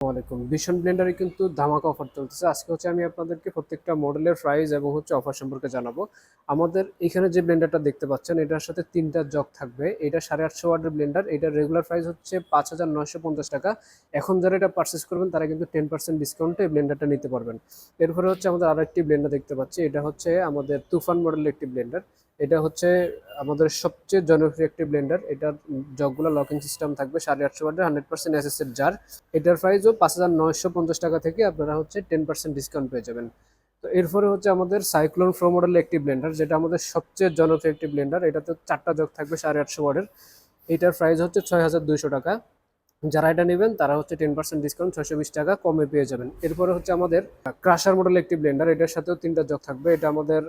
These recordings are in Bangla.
আসসালামাইকুম ভীষণ ব্লেন্ডারে কিন্তু ধামাকা অফার চলতেছে। আজকে হচ্ছে আমি আপনাদেরকে প্রত্যেকটা মডেলের প্রাইস এবং হচ্ছে অফার সম্পর্কে জানাব। আমাদের এখানে যে ব্লেন্ডারটা দেখতে পাচ্ছেন, এটার সাথে তিনটা জগ থাকবে। এটা সাড়ে আটশো ওয়াটের ব্লেন্ডার এটার রেগুলার প্রাইস হচ্ছে পাঁচ হাজার নয়শো পঞ্চাশ টাকা। এখন যারা এটা পারচেস করবেন, তারা কিন্তু টেন পার্সেন্ট ডিসকাউন্টে এই ব্লেন্ডারটা নিতে পারবেন। এরপরে হচ্ছে আমাদের আরও একটি ব্লেন্ডার দেখতে পাচ্ছি। এটা হচ্ছে আমাদের তুফান মডেলের একটি ব্লেন্ডার এটা হচ্ছে আমাদের সবচেয়ে জনপ্রিয় একটি ব্লেন্ডার এটার জগগুলো লকিং সিস্টেম থাকবে সাড়ে আটশো ওয়াটের হান্ড্রেড পার্সেন্ট এসএসের জার এটার প্রাইসও পাঁচ হাজার নয়শো পঞ্চাশ টাকা থেকে আপনারা হচ্ছে টেন পার্সেন্ট ডিসকাউন্ট পেয়ে যাবেন। তো এরপরে হচ্ছে আমাদের সাইক্লোন ফ্রো মডেলের একটি ব্লেন্ডার যেটা আমাদের সবচেয়ে জনপ্রিয় একটি ব্লেন্ডার এটাতে চারটা জগ থাকবে সাড়ে আটশো ওয়াটের এটার প্রাইস হচ্ছে ছয় হাজার দুইশো টাকা। যারা এটা নেবেন, তারা হচ্ছে টেন পার্সেন্ট ডিসকাউন্ট ছয়শো বিশ টাকা কমে পেয়ে যাবেন। এরপরে হচ্ছে আমাদের ক্রাশার মডেল একটি ব্লেন্ডার এটার সাথেও তিনটা জগ থাকবে। এটা আমাদের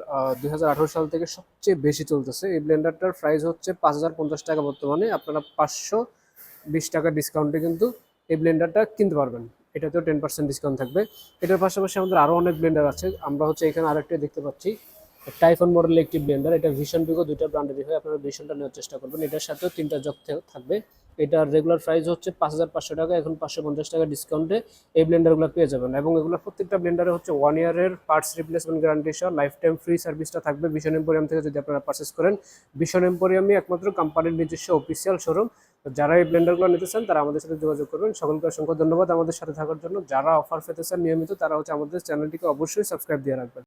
দুই হাজার আঠারো সাল থেকে সবচেয়ে বেশি চলতেছে। এই ব্লেন্ডারটার প্রাইস হচ্ছে পাঁচ হাজার পঞ্চাশ টাকা বর্তমানে। আপনারা পাঁচশো বিশ টাকা ডিসকাউন্টে কিন্তু এই ব্লেন্ডারটা কিনতে পারবেন। এটাতেও টেন পার্সেন্ট ডিসকাউন্ট থাকবে। এটার পাশাপাশি আমাদের আরও অনেক ব্লেন্ডার আছে। আমরা হচ্ছে এখানে আরেকটা দেখতে পাচ্ছি। টাইফন মডেলের একটি ব্লেন্ডার এটা ভিশন বিগো দুইটা ব্র্যান্ডেরই হয় আপনারা ভিশনটা নেওয়ার চেষ্টা করবেন। এটার সাথেও তিনটা জগ থাকবে। এটার রেগুলার প্রাইস হচ্ছে পাঁচ হাজার পাঁচশো টাকা, এখন পাঁচশো পঞ্চাশ টাকা ডিসকাউন্টে এই ব্লেন্ডারগুলো পেয়ে যাবেন। এবং এগুলো প্রত্যেকটা ব্লেন্ডারে হচ্ছে ওয়ান ইয়ারের পার্টস রিপ্লেসমেন্ট গ্যারান্টি সহ লাইফ টাইম ফ্রি সার্ভিসটা থাকবে ভিশন এম্পোরিয়াম থেকে যদি আপনারা পারচেস করেন। ভিশন এম্পোরিয়ামই একমাত্র কোম্পানির নিজস্ব অফিসিয়াল শোরুম যারা এই ব্লেন্ডারগুলো নিতে চান, তারা আমাদের সাথে যোগাযোগ করবেন। সকলকে অসংখ্য ধন্যবাদ আমাদের সাথে থাকার জন্য। যারা অফার পেতে চান নিয়মিত, তারা হচ্ছে আমাদের চ্যানেলটিকে অবশ্যই সাবস্ক্রাইব দিয়ে রাখবেন।